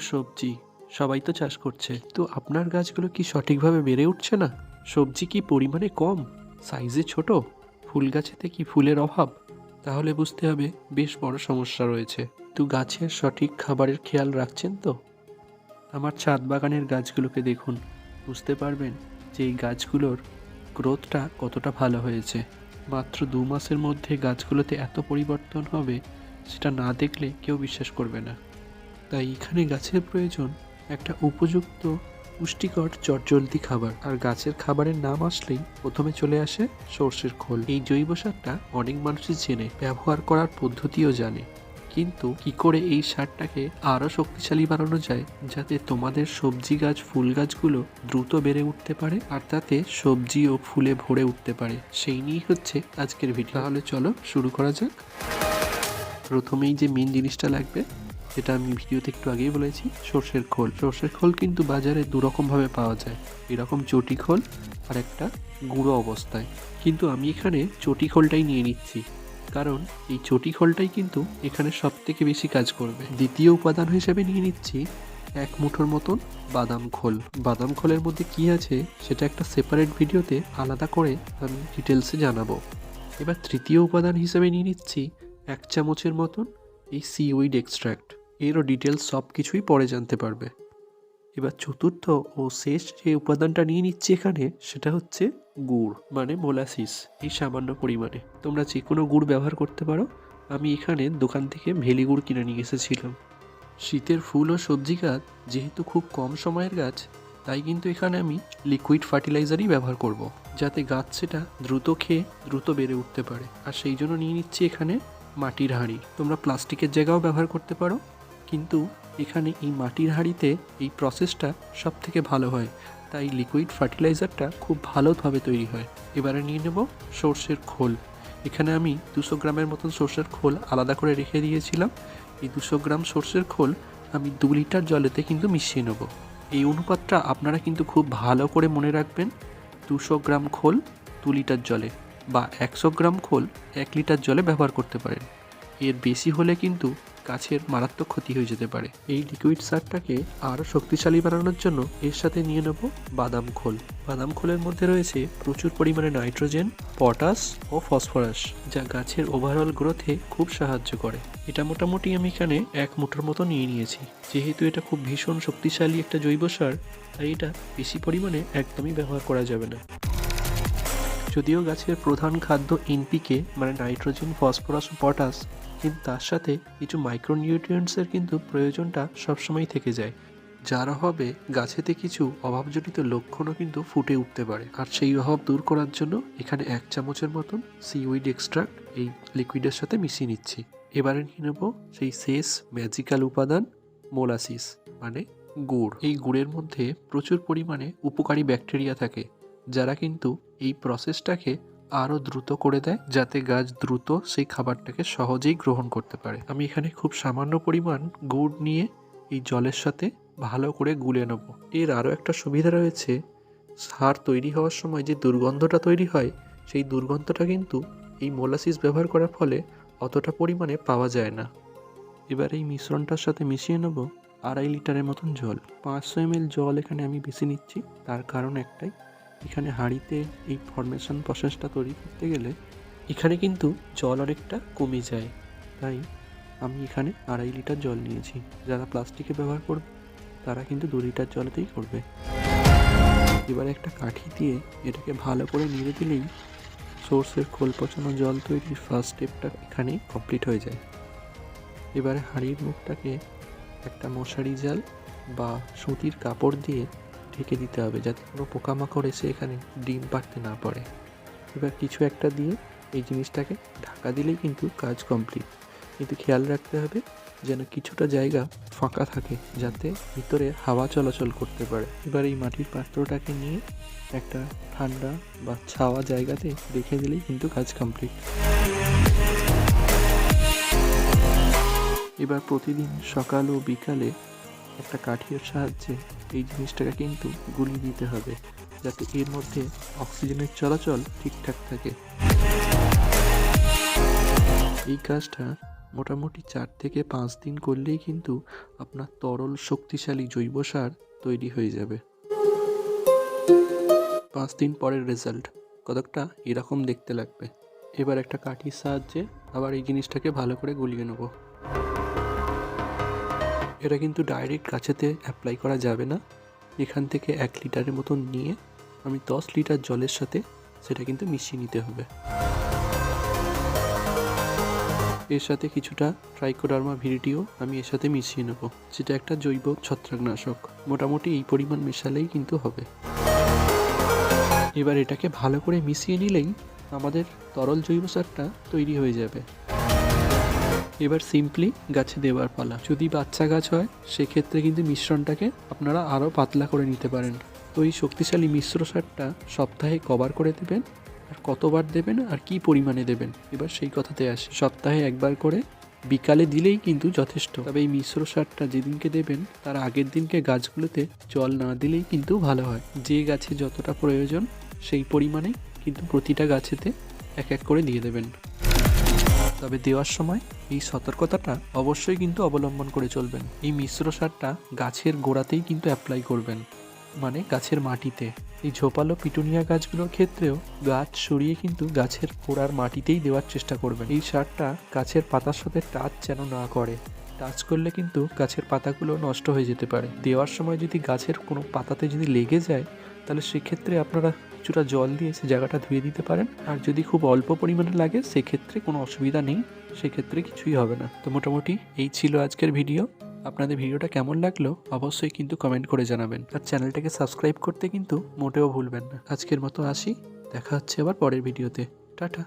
সবজি। সবাই তো চাষ করছে। তো আপনার গাছগুলো কি সঠিকভাবে বেড়ে উঠছে না? সবজি কি পরিমাণে কম? সাইজে ছোট? ফুল গাছেতে কি ফুলের অভাব? তাহলে বুঝতে হবে, বেশ বড় সমস্যা রয়েছে। তো গাছের সঠিক খাবারের খেয়াল রাখছেন তো? আমার ছাদ বাগানের গাছগুলোকে দেখুন। বুঝতে পারবেন যে এই গাছগুলোর গ্রোথটা কতটা ভালো হয়েছে। মাত্র দু মাসের মধ্যে গাছগুলোতে এত পরিবর্তন হবে, সেটা না দেখলে কেউ বিশ্বাস করবে না। তাই এখানে গাছের প্রয়োজন একটা উপযুক্ত পুষ্টিকর চটজলদি খাবার। আর গাছের খাবারের নাম আসলেই প্রথমে চলে আসে সর্ষের খোল। এই জৈব সারটা অনেক মানুষই চেনে, ব্যবহার করার পদ্ধতিও জানে। কিন্তু কি করে এই সারটাকে আরও শক্তিশালী বানানো যায় যাতে তোমাদের সবজি গাছ, ফুল গাছগুলো দ্রুত বেড়ে উঠতে পারে আর তাতে সবজি ও ফুলে ভরে উঠতে পারে? সেই নিয়েই হচ্ছে আজকের ভিডিও। তাহলে চলো শুরু করা যাক। প্রথমেই যে মেন জিনিসটা লাগবে যেটা আমি ভিডিওতে একটু আগেই বলেছি, সর্ষের খোল। সর্ষের খোল কিন্তু বাজারে দুরকমভাবে পাওয়া যায়। এরকম চটি খোল আর একটা গুঁড়ো অবস্থায়। কিন্তু আমি এখানে চটি খোলটাই নিয়ে নিচ্ছি। কারণ এই চটি খোলটাই কিন্তু এখানে সব থেকে বেশি কাজ করবে। দ্বিতীয় উপাদান হিসেবে নিয়ে নিচ্ছি এক মুঠোর মতন বাদাম খোল। বাদাম খোলের মধ্যে কি আছে সেটা একটা সেপারেট ভিডিওতে আলাদা করে আমি ডিটেলসে জানাব। এবার তৃতীয় উপাদান হিসেবে নিয়ে নিচ্ছি এক চামচের মতন এই সিউইড এক্সট্র্যাক্ট এরও ডিটেলস সব কিছুই পরে জানতে পারবে। এবার চতুর্থ ও শেষ যে উপাদানটা নিয়ে নিচ্ছি এখানে, সেটা হচ্ছে গুড় মানে মোলাসিস এই সামান্য পরিমাণে। তোমরা যে কোনো গুড় ব্যবহার করতে পারো। আমি এখানে দোকান থেকে ভেলি গুড় কিনে নিয়ে এসেছিলাম। শীতের ফুল ও সবজি গাছ যেহেতু খুব কম সময়ের গাছ, তাই কিন্তু এখানে আমি লিকুইড ফার্টিলাইজারই ব্যবহার করব। যাতে গাছ সেটা দ্রুত খেয়ে দ্রুত বেড়ে উঠতে পারে। আর সেই জন্য নিয়ে নিচ্ছি এখানে মাটির হাঁড়ি। তোমরা প্লাস্টিকের জায়গাও ব্যবহার করতে পারো। কিন্তু এখানে এই মাটির হাঁড়িতে এই প্রসেসটা সব থেকে ভালো হয়। তাই লিকুইড ফার্টিলাইজারটা খুব ভালোভাবে তৈরি হয়। এবারে নিয়ে নেব সর্ষের খোল। এখানে আমি দুশো গ্রামের মতন সর্ষের খোল আলাদা করে রেখে দিয়েছিলাম। এই দুশো গ্রাম সর্ষের খোল আমি দু লিটার জলেতে কিন্তু মিশিয়ে নেব। এই অনুপাতটা আপনারা কিন্তু খুব ভালো করে মনে রাখবেন। দুশো গ্রাম খোল দু লিটার জলে বা একশো গ্রাম খোল এক লিটার জলে ব্যবহার করতে পারেন। এর বেশি হলে কিন্তু গাছের মারাত্মক ক্ষতি হয়ে যেতে পারে। এই লিকুইড সারটাকে আরও শক্তিশালী বানানোর জন্য এর সাথে নিয়ে নেব বাদাম খোল। বাদাম খোলের মধ্যে রয়েছে প্রচুর পরিমাণে নাইট্রোজেন, পটাশ ও ফসফরাস, যা গাছের ওভারঅল গ্রোথে খুব সাহায্য করে। এটা মোটামুটি আমি এখানে এক মুঠোর মতো নিয়ে নিয়েছি। যেহেতু এটা খুব ভীষণ শক্তিশালী একটা জৈব সার, তাই এটা বেশি পরিমাণে একদমই ব্যবহার করা যাবে না। যদিও গাছের প্রধান খাদ্য এনপিকে মানে নাইট্রোজেন, ফসফরাস ও পটাশ কিন্তু তার সাথে কিছু মাইক্রোনিউট্রিয়েন্টসের কিন্তু প্রয়োজনটা সবসময় থেকে যায়। যার অভাবে গাছেতে কিছু অভাবজনিত লক্ষণও কিন্তু ফুটে উঠতে পারে। আর সেই অভাব দূর করার জন্য এখানে এক চামচের মতন সিউইড এক্সট্রাক্ট এই লিকুইডের সাথে মিশিয়ে নিচ্ছি। এবারে নিয়ে নেব সেই শেষ ম্যাজিক্যাল উপাদান মোলাসিস মানে গুড়। এই গুড়ের মধ্যে প্রচুর পরিমাণে উপকারী ব্যাকটেরিয়া থাকে, যারা কিন্তু এই প্রসেসটাকে আরও দ্রুত করে দেয় যাতে গাছ দ্রুত সেই খাবারটাকে সহজেই গ্রহণ করতে পারে। আমি এখানে খুব সামান্য পরিমাণ গুড় নিয়ে এই জলের সাথে ভালো করে গুলে নেব। এর আরও একটা সুবিধা রয়েছে, সার তৈরি হওয়ার সময় যে দুর্গন্ধটা তৈরি হয়, সেই দুর্গন্ধটা কিন্তু এই মোলাসিস ব্যবহার করার ফলে অতটা পরিমাণে পাওয়া যায় না। এবার এই মিশ্রণটার সাথে মিশিয়ে নেব আড়াই লিটারের মতন জল। পাঁচশো এমএল জল এখানে আমি বেশি নিচ্ছি, তার কারণ একটাই এখানে হাঁড়িতে এই ফরমেশন প্রসেসটা তৈরি করতে গেলে এখানে কিন্তু জল অনেকটা কমে যায়। তাই আমি এখানে আড়াই লিটার জল নিয়েছি। যারা প্লাস্টিকে ব্যবহার করবে, তারা কিন্তু দু লিটার জলেতেই করবে। এবারে একটা কাঠি দিয়ে এটাকে ভালো করে নেড়ে দিলেই সোর্সের খোল পচানো জল তৈরির ফার্স্ট স্টেপটা এখানেই কমপ্লিট হয়ে যায়। এবারে হাঁড়ির মুখটাকে একটা মশারি জাল বা সুতির কাপড় দিয়ে ঢেকে দিতে হবে যাতে কোনো পোকামাকড় এসে এখানে ডিম পাড়তে না পারে। এবার কিছু একটা দিয়ে এই জিনিসটাকে ঢাকা দিলেই কিন্তু কাজ কমপ্লিট। কিন্তু খেয়াল রাখতে হবে যেন কিছুটা জায়গা ফাঁকা থাকে যাতে ভিতরে হাওয়া চলাচল করতে পারে। এবার এই মাটির পাত্রটাকে নিয়ে একটা ঠান্ডা বা ছাওয়া জায়গাতে রেখে দিলেই কিন্তু কাজ কমপ্লিট। এবার প্রতিদিন সকাল ও বিকালে একটা কাঠির সাহায্যে এই জিনিসটাকে কিন্তু গুলিয়ে দিতে হবে যাতে এর মধ্যে অক্সিজেনের চলাচল ঠিকঠাক থাকে। এই কাজটা মোটামুটি চার থেকে পাঁচ দিন করলেই কিন্তু আপনার তরল শক্তিশালী জৈব সার তৈরি হয়ে যাবে। পাঁচ দিন পরের রেজাল্ট কতকটা এরকম দেখতে লাগবে। এবার একটা কাঠির সাহায্যে আবার এই জিনিসটাকে ভালো করে গুলিয়ে নেব। এটা কিন্তু ডাইরেক্ট গাছেতে অ্যাপ্লাই করা যাবে না। এখান থেকে এক লিটারের মতন নিয়ে আমি দশ লিটার জলের সাথে সেটা কিন্তু মিশিয়ে নিতে হবে। এর সাথে কিছুটা ট্রাইকোডার্মা ভিরিটিও আমি এর সাথে মিশিয়ে নেব। যেটা একটা জৈব ছত্রাকনাশক। মোটামুটি এই পরিমাণ মেশালেই কিন্তু হবে। এবার এটাকে ভালো করে মিশিয়ে নিলেই আমাদের তরল জৈব সারটা তৈরি হয়ে যাবে। এবার সিম্পলি গাছে দেওয়ার পালা। যদি বাচ্চা গাছ হয়, সেক্ষেত্রে কিন্তু মিশ্রণটাকে আপনারা আরও পাতলা করে নিতে পারেন। তো এই শক্তিশালী মিশ্র সারটা সপ্তাহে কভার করে দেবেন, আর কতবার দেবেন, আর কি পরিমাণে দেবেন, এবার সেই কথাতে আসি। সপ্তাহে একবার করে বিকালে দিলেই কিন্তু যথেষ্ট। তবে এই মিশ্র সারটা যেদিনকে দেবেন, তার আগের দিনকে গাছগুলোতে জল না দিলেই কিন্তু ভালো হয়। যে গাছে যতটা প্রয়োজন, সেই পরিমাণে কিন্তু প্রতিটা গাছেতে এক এক করে দিয়ে দেবেন। তবে দেওয়ার সময় এই সতর্কতাটা অবশ্যই কিন্তু অবলম্বন করে চলবেন। এই মিশ্র সারটা গাছের গোড়াতেই কিন্তু অ্যাপ্লাই করবেন মানে গাছের মাটিতে। এই ঝোপালো পিটুনিয়া গাছগুলোর ক্ষেত্রেও গাছ সরিয়ে কিন্তু গাছের গোড়ার মাটিতেই দেওয়ার চেষ্টা করবেন। এই সারটা গাছের পাতার সাথে টাচ যেন না করে। টাচ করলে কিন্তু গাছের পাতাগুলো নষ্ট হয়ে যেতে পারে। দেওয়ার সময় যদি গাছের কোনো পাতাতে যদি লেগে যায় তাহলে সেক্ষেত্রে আপনারা কিছুটা জল দিয়ে সে জায়গাটা ধুয়ে দিতে পারেন। আর যদি খুব অল্প পরিমাণে লাগে, সেক্ষেত্রে কোনো অসুবিধা নেই। সেক্ষেত্রে কিছুই হবে না। তো মোটামুটি এই ছিল আজকের ভিডিও। আপনাদের ভিডিওটা কেমন লাগল অবশ্যই কিন্তু কমেন্ট করে জানাবেন। আর চ্যানেলটাকে সাবস্ক্রাইব করতে কিন্তু মোটেও ভুলবেন না। আজকের মতো আসি। দেখা হচ্ছে আবার পরের ভিডিওতে। টাটা।